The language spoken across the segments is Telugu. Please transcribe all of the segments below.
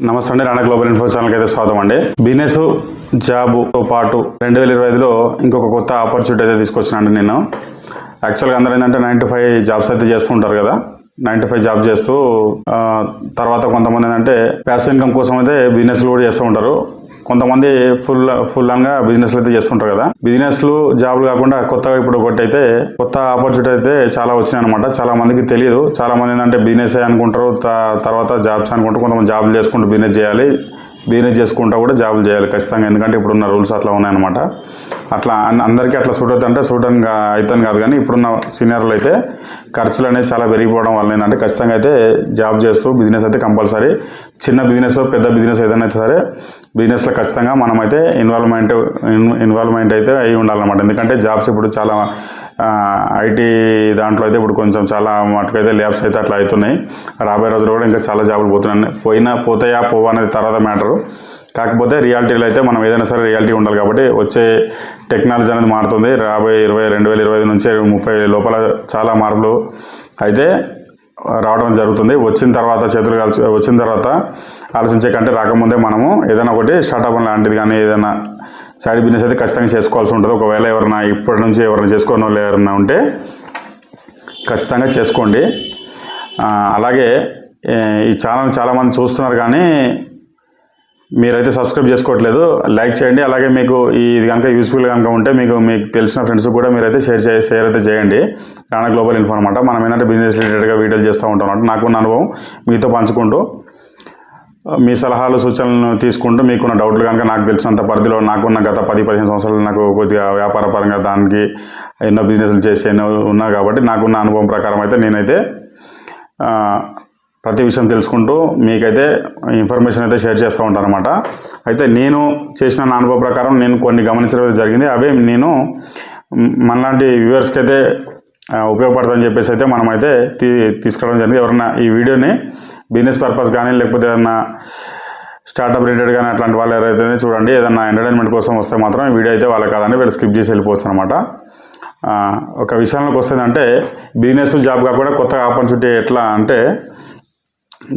నమస్తే అండి రాణా గ్లోబల్ ఇన్ఫో ఛానల్కి అయితే స్వాగతం అండి. బిజినెస్ జాబ్తో పాటు రెండు వేల ఇరవై ఐదులో ఇంకొక కొత్త ఆపర్చునిటీ అయితే తీసుకొచ్చినండి నేను యాక్చువల్గా అందరూ ఏంటంటే నైన్ టు ఫైవ్ జాబ్స్ అయితే చేస్తూ ఉంటారు కదా. నైన్ టు ఫైవ్ జాబ్ చేస్తూ తర్వాత కొంతమంది ఏంటంటే ప్యాసివ్ ఇన్కమ్ కోసం అయితే బిజినెస్లు కూడా చేస్తూ ఉంటారు. కొంతమంది ఫుల్ ఫుల్గా బిజినెస్లు అయితే చేస్తుంటారు కదా. బిజినెస్లు జాబ్లు కాకుండా కొత్తగా ఇప్పుడు ఒకటి అయితే కొత్త ఆపర్చునిటీ అయితే చాలా వచ్చినాయి అనమాట చాలా మందికి తెలియదు చాలా మంది ఏంటంటే బిజినెస్ అనుకుంటారు. త- తర్వాత జాబ్స్ అనుకుంటారు. కొంతమంది జాబ్లు చేసుకుంటూ బిజినెస్ చేయాలి. బిజినెస్ చేసుకుంటా కూడా జాబులు చేయాలి ఖచ్చితంగా. ఎందుకంటే ఇప్పుడున్న రూల్స్ అట్లా ఉన్నాయన్నమాట. అట్లా అన్- అందరికీ అట్లా సూట్ అవుతుంది అంటే సూట్ అని అవుతాను అవుతుంది కాదు కానీ ఇప్పుడున్న సీనియర్లు అయితే ఖర్చులు అనేవి చాలా పెరిగిపోవడం వల్ల ఏంటంటే ఖచ్చితంగా అయితే జాబ్ చేస్తూ బిజినెస్ అయితే కంపల్సరీ చిన్న బిజినెస్ పెద్ద బిజినెస్ ఏదైనా అయితే సరే బిజినెస్లో ఖచ్చితంగా మనమైతే ఇన్వాల్వ్మెంట్ ఇన్వాల్వ్మెంట్ అయితే అయి ఉండాలన్నమాట. ఎందుకంటే జాబ్స్ ఇప్పుడు చాలా ఐటీ దాంట్లో అయితే ఇప్పుడు కొంచెం చాలా మటుకైతే ల్యాబ్స్ అయితే అట్లా అవుతున్నాయి. రాబోయే రోజులు కూడా ఇంకా చాలా జాబులు పోతున్నాయి. పోయినా పోతాయా పోవా అనేది తర్వాత మ్యాటరు. కాకపోతే రియాలిటీలో అయితే మనం ఏదైనా సరే రియాలిటీ ఉండాలి కాబట్టి వచ్చే టెక్నాలజీ అనేది మారుతుంది. రాబోయే ఇరవై రెండు వేల ఇరవై నుంచి ముప్పై లోపల చాలా మార్పులు అయితే రావడం జరుగుతుంది. వచ్చిన తర్వాత చేతులు కాల్చి వచ్చిన తర్వాత ఆలోచించే కంటే రాకముందే మనము ఏదైనా ఒకటి స్టార్ట్అప్ లాంటిది కానీ ఏదైనా సైడ్ బిజినెస్ అయితే ఖచ్చితంగా చేసుకోవాల్సి ఉంటుంది. ఒకవేళ ఎవరైనా ఇప్పటి నుంచి ఎవరైనా చేసుకోని వాళ్ళు ఎవరైనా ఉంటే ఖచ్చితంగా చేసుకోండి. అలాగే ఈ ఛానల్ చాలామంది చూస్తున్నారు కానీ మీరైతే సబ్స్క్రైబ్ చేసుకోవట్లేదు లైక్ చేయండి. అలాగే మీకు ఇది కనుక యూస్ఫుల్ కనుక ఉంటే మీకు మీకు తెలిసిన ఫ్రెండ్స్ కూడా మీరైతే షేర్ చే షేర్ అయితే చేయండి. రాణా గ్లోబల్ ఇన్ఫో అనమాట మనం ఏంటంటే బిజినెస్ రిలేటెడ్గా వీడియోలు చేస్తూ ఉంటాం అన్నమాట. నాకున్న అనుభవం మీతో పంచుకుంటూ మీ సలహాలు సూచనలను తీసుకుంటూ మీకున్న డౌట్లు కనుక నాకు తెలిసినంత పరిధిలో నాకున్న గత పది పదిహేను సంవత్సరాలు నాకు కొద్దిగా వ్యాపార పరంగా దానికి ఎన్నో బిజినెస్లు చేసి ఎన్నో ఉన్నా కాబట్టి నాకున్న అనుభవం ప్రకారం అయితే నేనైతే ప్రతి విషయం తెలుసుకుంటూ మీకైతే ఇన్ఫర్మేషన్ అయితే షేర్ చేస్తూ ఉంటాను అనమాట అయితే నేను చేసిన నా అనుభవ ప్రకారం నేను కొన్ని గమనించడం జరిగింది. అవే నేను మనలాంటి వ్యూవర్స్కి అయితే ఉపయోగపడతాయని చెప్పేసి అయితే మనమైతే తీ తీసుకురావడం జరిగింది. ఎవరైనా ఈ వీడియోని బిజినెస్ పర్పస్ కానీ లేకపోతే ఏదన్నా స్టార్టప్ రిలేటెడ్ కానీ అట్లాంటి వాళ్ళు ఎవరైతే చూడండి. ఏదన్నా ఎంటర్టైన్మెంట్ కోసం వస్తే మాత్రం ఈ వీడియో అయితే వాళ్ళకి కాదండి వీళ్ళు స్కిప్ చేసి వెళ్ళిపోవచ్చు అనమాట ఒక విషయంలోకి వస్తుందంటే బిజినెస్ జాబ్ కాకుండా కొత్త ఆపర్చునిటీ ఎట్లా అంటే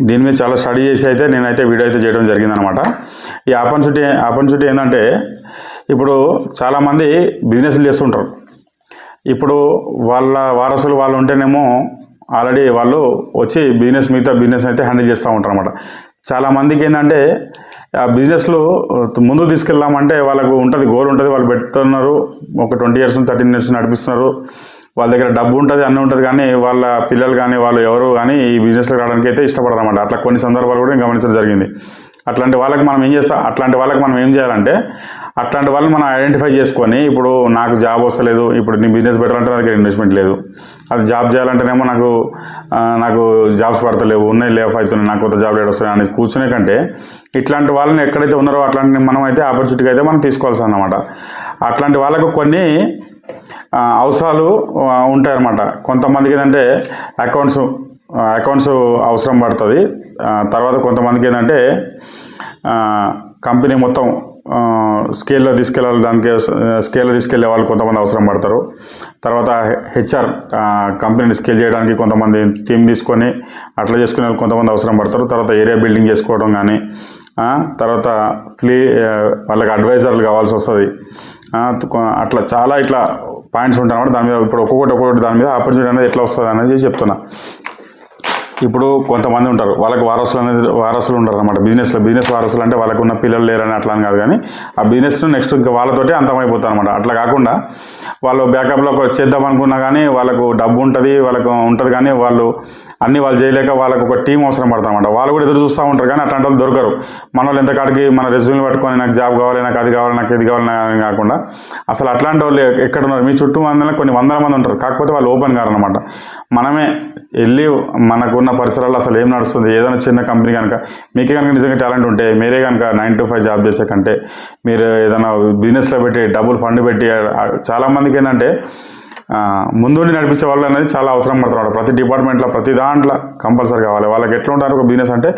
దీని మీద చాలా స్టడీ చేసి అయితే నేనైతే వీడియో అయితే చేయడం జరిగిందనమాట. ఈ ఆపర్చునిటీ ఆపర్చునిటీ ఏంటంటే ఇప్పుడు చాలామంది బిజినెస్లు చేస్తుంటారు. ఇప్పుడు వాళ్ళ వారసులు వాళ్ళు ఉంటేనేమో ఆల్రెడీ వాళ్ళు వచ్చి బిజినెస్ మిగతా బిజినెస్ అయితే హ్యాండిల్ చేస్తూ ఉంటారు అనమాట చాలామందికి ఏంటంటే ఆ బిజినెస్లు ముందు తీసుకెళ్దామంటే వాళ్ళకు ఉంటుంది గోల్ ఉంటుంది వాళ్ళు పెడుతున్నారు. ఒక ట్వంటీ ఇయర్స్ థర్టీన్ ఇయర్స్ నడిపిస్తున్నారు. వాళ్ళ దగ్గర డబ్బు ఉంటుంది అన్నీ ఉంటుంది కానీ వాళ్ళ పిల్లలు కానీ వాళ్ళు ఎవరు కానీ ఈ బిజినెస్లో రావడానికి అయితే ఇష్టపడరు అనమాట అట్లా కొన్ని సందర్భాలు కూడా నేను గమనించడం జరిగింది. అట్లాంటి వాళ్ళకి మనం ఏం చేస్తాం అట్లాంటి వాళ్ళకి మనం ఏం చేయాలంటే అట్లాంటి వాళ్ళని మనం ఐడెంటిఫై చేసుకొని ఇప్పుడు నాకు జాబ్ వస్తలేదు ఇప్పుడు నీ బిజినెస్ బెటర్ అంటే నా దగ్గర ఇన్వెస్ట్మెంట్ లేదు. అది జాబ్ చేయాలంటేనేమో నాకు నాకు జాబ్స్ పడతలేవు ఉన్నాయి లేఫ్ అవుతున్నాయి నాకు కొత్త జాబ్ లేట్ వస్తున్నాయి అని కూర్చునే కంటే ఇట్లాంటి వాళ్ళని ఎక్కడైతే ఉన్నారో అట్లాంటి మనం అయితే ఆపర్చునిటీ అయితే మనం తీసుకోవాల్సి అన్నమాట అట్లాంటి వాళ్ళకు కొన్ని అవసరాలు ఉంటాయన్నమాట. కొంతమందికి ఏంటంటే అకౌంట్స్ అకౌంట్స్ అవసరం పడుతుంది. తర్వాత కొంతమందికి ఏంటంటే కంపెనీ మొత్తం స్కేల్లో తీసుకెళ్ళాలి దానికి స్కేల్లో తీసుకెళ్ళే వాళ్ళు కొంతమంది అవసరం పడతారు. తర్వాత హెచ్ఆర్ కంపెనీని స్కేల్ చేయడానికి కొంతమంది టీం తీసుకొని అట్లా చేసుకునే వాళ్ళు కొంతమంది అవసరం పడతారు. తర్వాత ఏరియా బిల్డింగ్ చేసుకోవడం కానీ తర్వాత ఫ్లీ వాళ్ళకి అడ్వైజర్లు కావాల్సి వస్తుంది. అట్లా చాలా ఇట్లా పాయింట్స్ ఉంటాయి కాబట్టి దాని మీద ఇప్పుడు ఒక్కొక్కటి ఒక్కొక్కటి దాని మీద ఆపర్చునిటీ అనేది ఎట్లా వస్తుంది అనేది చెప్తున్నా. ఇప్పుడు కొంతమంది ఉంటారు. వాళ్ళకి వారసులు అనేది వారసులు ఉంటారు అనమాట బిజినెస్లో బిజినెస్ వారసులు అంటే వాళ్ళకు ఉన్న పిల్లలు లేరని అట్లా అని కాదు కానీ ఆ బిజినెస్ను నెక్స్ట్ ఇంకా వాళ్ళతోటి అంతమైపోతారు అనమాట అట్లా కాకుండా వాళ్ళు బ్యాకప్లో చేద్దాం అనుకున్నా కానీ వాళ్ళకు డబ్బు ఉంటుంది వాళ్ళకు ఉంటుంది కానీ వాళ్ళు అన్ని వాళ్ళు చేయలేక వాళ్ళకు ఒక టీం అవసరం పడతారు అనమాట వాళ్ళు కూడా ఎదురు చూస్తూ ఉంటారు కానీ అట్లాంటి వాళ్ళు దొరకరు. మన వాళ్ళు ఎంత కాడికి మన రెజ్యూమ్ పట్టుకొని నాకు జాబ్ కావాలి నాకు అది కావాలి నాకు ఇది కావాలి అని కాకుండా అసలు అట్లాంటి వాళ్ళు ఎక్కడ ఉన్నారు మీ చుట్టూ మందిలో కొన్ని వందల మంది ఉంటారు. కాకపోతే వాళ్ళు ఓపెన్ కారనమాట అనమాట మనమే వెళ్ళి మనకున్న పరిసరాల్లో అసలు ఏం నడుస్తుంది? ఏదైనా చిన్న కంపెనీ కనుక మీకే కనుక నిజంగా టాలెంట్ ఉంటే మీరే కనుక నైన్ టు ఫైవ్ జాబ్ చేసే కంటే మీరు ఏదైనా బిజినెస్లో పెట్టి డబ్బులు ఫండ్ పెట్టి చాలామందికి ఏంటంటే ముందుండి నడిపించే వాళ్ళు అనేది చాలా అవసరం పడుతున్నారు. ప్రతి డిపార్ట్మెంట్లో ప్రతి దాంట్లో కంపల్సరీ కావాలి. వాళ్ళకి ఎట్లా ఉంటారు ఒక బిజినెస్ అంటే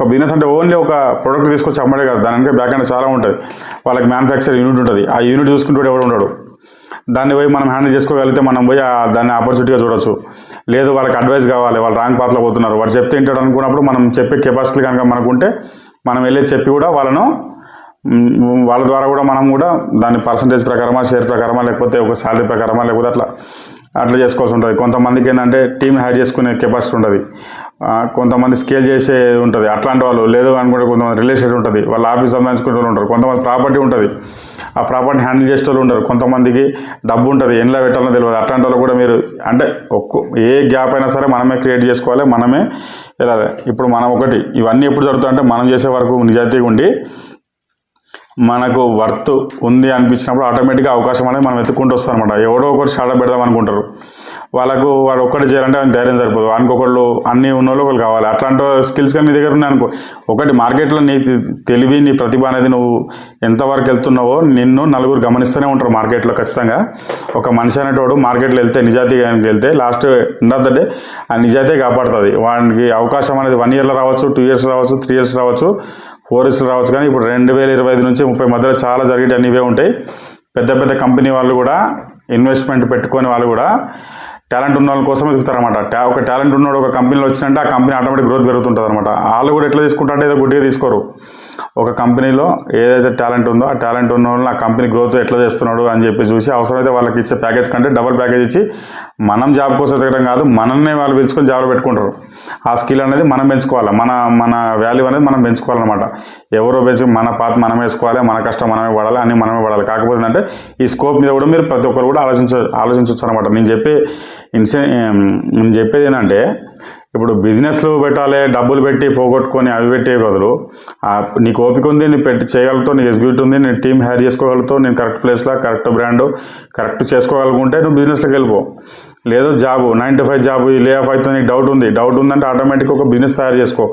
ఒక బిజినెస్ అంటే ఓన్లీ ఒక ప్రోడక్ట్ తీసుకొచ్చి అమ్మడే కాదు. దాని వెనక బ్యాక్ అండ్ చాలా ఉంటుంది. వాళ్ళకి మ్యానుఫ్యాక్చర్ యూనిట్ ఉంటుంది. ఆ యూనిట్ చూసుకుంటూ ఎవడు ఉండడు. దాన్ని పోయి మనం హ్యాండిల్ చేసుకోగలిగితే మనం పోయి దాన్ని ఆపర్చునిటీగా చూడొచ్చు. లేదు వాళ్ళకి అడ్వైస్ కావాలి వాళ్ళు రాంగ్ పాత్రలో పోతున్నారు. వాడు చెప్తే వింటాడు అనుకున్నప్పుడు మనం చెప్పే కెపాసిటీ కనుక మనకు ఉంటే మనం వెళ్ళి చెప్పి కూడా వాళ్ళను వాళ్ళ ద్వారా కూడా మనం కూడా దాని పర్సంటేజ్ ప్రకారమా షేర్ ప్రకారమా లేకపోతే ఒక శాలరీ ప్రకారమా లేకపోతే అట్లా అట్లా చేసుకోవాల్సి ఉంటుంది. కొంతమందికి ఏంటంటే టీం హ్యాడ్ చేసుకునే కెపాసిటీ ఉంటుంది. కొంతమంది స్కేల్ చేసే ఉంటుంది. అట్లాంటి వాళ్ళు లేదు అనుకుంటే కొంతమంది రిలేషన్ ఉంటుంది. వాళ్ళ ఆఫీస్ సంబంధించుకుంటూ ఉంటారు. కొంతమంది ప్రాపర్టీ ఉంటుంది. ఆ ప్రాపర్టీని హ్యాండిల్ చేసే వాళ్ళు ఉంటారు కొంతమందికి డబ్బు ఉంటుంది. ఎండ్లో పెట్టాలని తెలియదు అట్లాంటి వాళ్ళు కూడా మీరు అంటే ఒక్కో ఏ గ్యాప్ అయినా సరే మనమే క్రియేట్ చేసుకోవాలి. మనమే వెళ్ళాలి. ఇప్పుడు మనం ఒకటి ఇవన్నీ ఎప్పుడు జరుగుతాయంటే మనం చేసే వరకు నిజాయితీగా ఉండి మనకు వర్త్ ఉంది అనిపించినప్పుడు ఆటోమేటిక్గా అవకాశం అనేది మనం వెతుక్కుంటూ వస్తాం అనమాట ఎవడో ఒకటి షాడో పెడదాం అనుకుంటారు. వాళ్ళకు వాడు ఒక్కటి చేయాలంటే ఆయన ధైర్యం సరిపోదు. వానికి ఒకళ్ళు ఉన్న వాళ్ళు ఒకళ్ళు కావాలి. అట్లాంటి స్కిల్స్ కానీ నీ దగ్గర ఉన్నాయి అనుకో. ఒకటి మార్కెట్లో నీ తెలివి నీ ప్రతిభ అనేది నువ్వు ఎంతవరకు వెళ్తున్నావో నిన్ను నలుగురు గమనిస్తూనే ఉంటారు మార్కెట్లో ఖచ్చితంగా. ఒక మనిషి అనేటోడు మార్కెట్లో వెళ్తే నిజాయితీగా వెళ్తే last end of the day ఆ నిజాయితీ కాపాడుతుంది. వానికి అవకాశం అనేది వన్ ఇయర్లో రావచ్చు టూ ఇయర్స్ రావచ్చు త్రీ ఇయర్స్ రావచ్చు ఫోర్ ఇయర్స్ రావచ్చు కానీ ఇప్పుడు రెండు వేల ఇరవై ఐదు నుంచి ముప్పై మధ్యలో చాలా జరిగేవి అన్నీ ఇవే ఉంటాయి. పెద్ద పెద్ద కంపెనీ వాళ్ళు కూడా ఇన్వెస్ట్మెంట్ పెట్టుకొని వాళ్ళు కూడా టాలెంట్ ఉన్న వాళ్ళ కోసం వెతుకుతారనమాట టా ఒక టాలెంట్ ఉన్నాడు ఒక కంపెనీలో వచ్చిందంటే ఆ కంపెనీ ఆటోమేటిక్ గ్రోత్ పెరుగుతుంటుంది అనమాట వాళ్ళు కూడా ఎట్లా తీసుకుంటారంటే ఏదో గుడ్డిగా తీసుకోరు. ఒక కంపెనీలో ఏదైతే టాలెంట్ ఉందో ఆ టాలెంట్ ఉన్న వాళ్ళు ఆ కంపెనీ గ్రోత్ ఎట్లా చేస్తున్నాడు అని చెప్పి చూసి అవసరమైతే వాళ్ళకి ఇచ్చే ప్యాకేజ్ కంటే డబల్ ప్యాకేజ్ ఇచ్చి మనం జాబ్ కోసం ఎదగడం కాదు మనల్ని వాళ్ళు పిలుచుకొని జాబ్లో పెట్టుకుంటారు. ఆ స్కిల్ అనేది మనం పెంచుకోవాలి? మన మన వాల్యూ అనేది మనం పెంచుకోవాలన్నమాట. ఎవరో పెంచి మన పాత మనం వేసుకోవాలి మన కష్టం మనమే పడాలి అన్ని మనమే పడాలి. కాకపోతే అంటే ఈ స్కోప్ మీద కూడా మీరు ప్రతి ఒక్కరు కూడా ఆలోచించ ఆలోచించవచ్చు అనమాట నేను చెప్పే ఇన్సే నేను చెప్పేది ఏంటంటే ఇప్పుడు బిజినెస్లు పెట్టాలి డబ్బులు పెట్టి పోగొట్టుకొని అవి పెట్టే బదులు ఆ, నీకు ఓపిక ఉంది నేను పెట్టి చేయగలుగుతావు నీకు ఎగ్జిక్యూట్ ఉంది నేను టీం హైర్ చేసుకోగలుగుతావు నేను కరెక్ట్ ప్లేస్లో కరెక్ట్ బ్రాండ్ కరెక్ట్ చేసుకోగలుగుంటే నువ్వు బిజినెస్లోకి వెళ్ళిపో. లేదు job nine to five job ఈ లే ఆఫ్ అయితే నీకు డౌట్ ఉంది. డౌట్ ఉందంటే ఆటోమేటిక్ ఒక బిజినెస్ తయారు చేసుకో.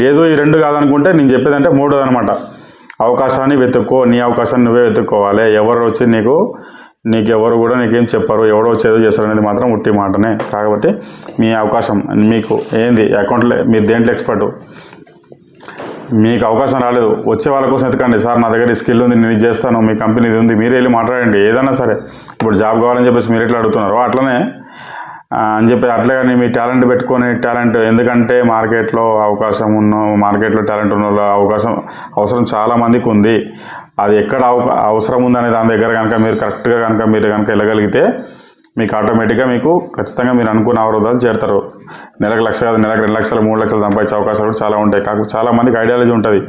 లేదు ఈ రెండు కాదనుకుంటే నేను చెప్పేదంటే మూడోది అనమాట అవకాశాన్ని వెతుక్కో నీ అవకాశాన్ని నువ్వే వెతుక్కోవాలి. ఎవరు వచ్చి నీకు నీకు ఎవరు కూడా నీకేం చెప్పరు ఎవడో చేదో చేస్తారు అనేది మాత్రం ఉట్టి మాటనే. కాబట్టి మీ అవకాశం మీకు ఏంది అకౌంట్లో మీరు దేంట్లో ఎక్స్పర్ట్ మీకు అవకాశం రాలేదు. వచ్చే వాళ్ళ కోసం ఎతకండి. సార్ నా దగ్గర స్కిల్ ఉంది నేను చేస్తాను మీ కంపెనీ ఇది ఉంది మీరు వెళ్ళి మాట్లాడండి. ఏదైనా సరే ఇప్పుడు జాబ్ కావాలని చెప్పేసి మీరు ఎట్లా అడుగుతున్నారు అట్లనే అని చెప్పి అట్లే కానీ మీ టాలెంట్ పెట్టుకొని టాలెంట్ ఎందుకంటే మార్కెట్లో అవకాశం ఉన్న మార్కెట్లో టాలెంట్ ఉన్న వాళ్ళ అవకాశం అవసరం చాలా మందికి ఉంది. అది ఎక్కడ అవసరం ఉందనే దాని దగ్గర కనుక మీరు కరెక్ట్గా కనుక మీరు కనుక వెళ్ళగలిగితే మీకు ఆటోమేటిక్గా మీకు ఖచ్చితంగా మీరు అనుకున్న అవరోధాలు చేరుతారు. నెలకు లక్ష కాదు నెలకు రెండు లక్షలు మూడు లక్షలు సంపాదించే అవకాశాలు కూడా చాలా ఉంటాయి. కాకపోతే చాలా మందికి ఐడియాలజీ ఉంటుంది.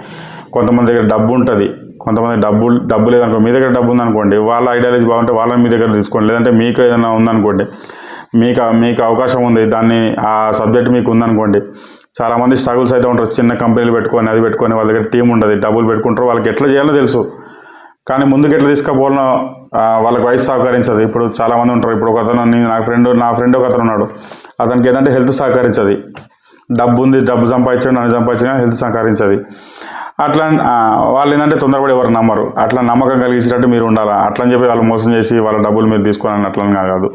కొంతమంది దగ్గర డబ్బు ఉంటుంది. కొంతమంది డబ్బు డబ్బు లేదనుకో మీ దగ్గర డబ్బు ఉందనుకోండి వాళ్ళ ఐడియాలజీ బాగుంటే వాళ్ళని మీ దగ్గర తీసుకోండి. లేదంటే మీకు ఏదైనా ఉందనుకోండి మీకు మీకు అవకాశం ఉంది. దాన్ని ఆ సబ్జెక్ట్ మీకు ఉందనుకోండి. చాలామంది స్ట్రగుల్స్ అయితే ఉంటారు. చిన్న కంపెనీలు పెట్టుకొని అది పెట్టుకొని వాళ్ళ దగ్గర టీం ఉండదు. డబ్బులు పెట్టుకుంటారు. వాళ్ళకి ఎట్లా చేయాలో తెలుసు. కానీ ముందుకు ఎట్లా తీసుకుపోవాలనో వాళ్ళకి వయసు సహకరించదు. ఇప్పుడు చాలామంది ఉంటారు. ఇప్పుడు ఒక అతను నా ఫ్రెండ్ నా ఫ్రెండ్ ఒక అతను ఉన్నాడు. అతనికి ఏంటంటే హెల్త్ సహకరించదు. డబ్బు ఉంది. డబ్బు సంపాదించాడు. నన్ను సంపాదించిన హెల్త్ సహకరించదు. అట్లా వాళ్ళు ఏంటంటే తొందరపడి ఎవరు నమ్మరు. అట్లా నమ్మకం కలిగించినట్టు మీరు ఉండాలి? అట్లా అని చెప్పి వాళ్ళు మోసం చేసి వాళ్ళ డబ్బులు మీరు తీసుకోవాలని అట్లా కాదు.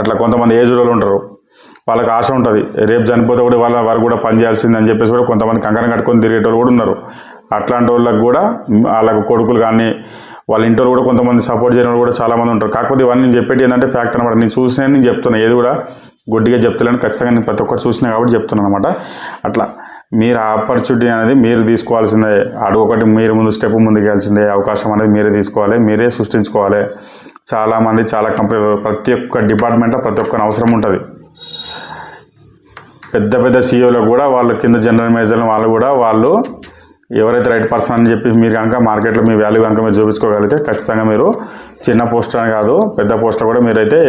అట్లా కొంతమంది ఏజ్ వాళ్ళు ఉంటారు. వాళ్ళకి ఆశ ఉంటుంది. రేపు చనిపోతే కూడా వాళ్ళ వారు కూడా పని చేయాల్సింది అని చెప్పేసి కూడా కొంతమంది కంకణం కట్టుకొని తిరిగేటోళ్ళు కూడా ఉన్నారు. అట్లాంటి వాళ్ళకి కూడా వాళ్ళకు కొడుకులు కానీ వాళ్ళ ఇంట్లో కూడా కొంతమంది సపోర్ట్ చేయడం కూడా చాలామంది ఉంటారు. కాకపోతే ఇవన్నీ నేను చెప్పేది ఏంటంటే ఫ్యాక్ట్ అనమాట నేను చూసిన నేను చెప్తున్నా. ఏది కూడా గుడ్డిగా చెప్తలేను. ఖచ్చితంగా నేను ప్రతి ఒక్కటి చూసినా కాబట్టి చెప్తున్నాను అనమాట అట్లా. మీరు ఆపర్చునిటీ అనేది మీరు తీసుకోవాల్సిందే. అడుగు ఒకటి మీరు ముందు స్టెప్ ముందుకు వెళ్ళాల్సిందే అవకాశం అనేది మీరే తీసుకోవాలి మీరే సృష్టించుకోవాలి. చాలామంది చాలా కంపెనీలు ప్రతి ఒక్క డిపార్ట్మెంట్లో ప్రతి ఒక్కరి అవసరం ఉంటుంది. పెద్ద పెద్ద సీఈఓలకు కూడా వాళ్ళు కింద జనరల్ మేనేజర్లు వాళ్ళు కూడా వాళ్ళు ఎవరైతే రైట్ పర్సన్ అని చెప్పి మీరు కనుక మార్కెట్లో మీ వాల్యూ కనుక మీరు చూపించుకోగలిగితే ఖచ్చితంగా మీరు చిన్న పోస్టర్ అని కాదు పెద్ద పోస్టర్ కూడా మీరైతే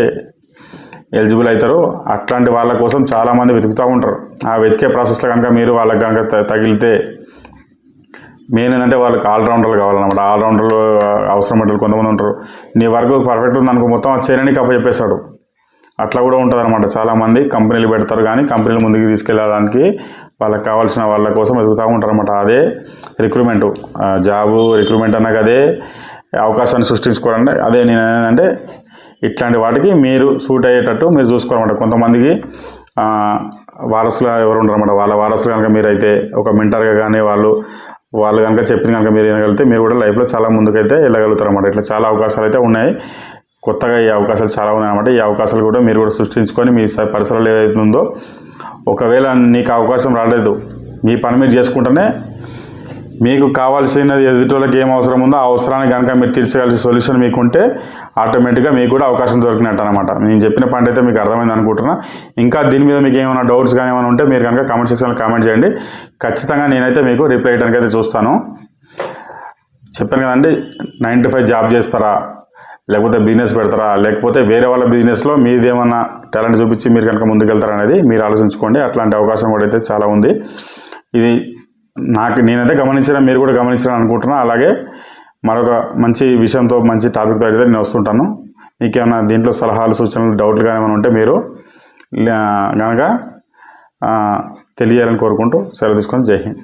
ఎలిజిబుల్ అవుతారు అట్లాంటి వాళ్ళ కోసం చాలామంది వెతుకుతూ ఉంటారు. ఆ వెతికే ప్రాసెస్లో కనుక మీరు వాళ్ళకి కనుక త- తగిలితే మెయిన్ ఏంటంటే వాళ్ళకి ఆల్రౌండర్లు కావాలన్నమాట. ఆల్రౌండర్లు అవసరం పడ్డారు కొంతమంది ఉంటారు. నీ వర్క్ పర్ఫెక్ట్ ఉంది అనుకో మొత్తం అది చేయడానికి అప్ప చెప్పేశాడు అట్లా కూడా ఉంటుంది అనమాట చాలామంది కంపెనీలు పెడతారు కానీ కంపెనీలు ముందుకు తీసుకెళ్ళడానికి వాళ్ళకి కావాల్సిన వాళ్ళ కోసం వెతుకుతూ ఉంటారు అనమాట అదే రిక్రూట్మెంట్ జాబు రిక్రూట్మెంట్ అన్నాక అదే అవకాశాన్ని సృష్టించుకోవాలంటే అదే నేను ఏంటంటే ఇట్లాంటి వాటికి మీరు సూట్ అయ్యేటట్టు మీరు చూసుకోవాలన్నమాట కొంతమందికి వారసులు ఎవరు ఉండరు అనమాట వాళ్ళ వారసులు కనుక మీరైతే ఒక మెంటర్గా కానీ వాళ్ళు వాళ్ళు కనుక చెప్పిన కనుక మీరు వినగలిగితే మీరు కూడా లైఫ్లో చాలా ముందుకైతే వెళ్ళగలుగుతారు అనమాట ఇట్లా చాలా అవకాశాలు అయితే ఉన్నాయి. కొత్తగా ఈ అవకాశాలు చాలా ఉన్నాయన్నమాట. ఈ అవకాశాలు కూడా మీరు కూడా సృష్టించుకొని మీ స- పరిసరాలు ఏదైతే ఉందో ఒకవేళ నీకు అవకాశం రాలేదు మీ పని మీరు చేసుకుంటేనే మీకు కావాల్సినది ఎదుటోళ్ళకి ఏం అవసరం ఉందో ఆ అవసరాన్ని కనుక మీరు తీర్చగలిగే సొల్యూషన్ మీకుంటే ఆటోమేటిక్గా మీకు కూడా అవకాశం దొరికినట్టు అనమాట నేను చెప్పిన పాయింట్ అయితే మీకు అర్థమైంది అనుకుంటున్నా. ఇంకా దీని మీద మీకు ఏమైనా డౌట్స్ కానీ ఏమైనా ఉంటే మీరు కనుక కామెంట్ సెక్షన్లో కామెంట్ చేయండి. ఖచ్చితంగా నేనైతే మీకు రిప్లై చేయడానికి అయితే చూస్తాను. చెప్పాను కదండి నైన్ టు ఫైవ్ జాబ్ చేస్తారా? లేకపోతే బిజినెస్ పెడతారా? లేకపోతే వేరే వాళ్ళ బిజినెస్లో మీది ఏమన్నా టాలెంట్ చూపించి మీరు కనుక ముందుకెళ్తారా అనేది మీరు ఆలోచించుకోండి. అట్లాంటి అవకాశం కూడా అయితే చాలా ఉంది. ఇది నాకు నేనైతే గమనించిన మీరు కూడా గమనించారని అనుకుంటున్నా. అలాగే మరొక మంచి విషయంతో మంచి టాపిక్తో అయితే నేను వస్తుంటాను. మీకు ఏమైనా దీంట్లో సలహాలు సూచనలు డౌట్లు కానీ ఏమైనా ఉంటే మీరు కనుక తెలియాలని కోరుకుంటూ సెలవు తీసుకొని జై హింద్.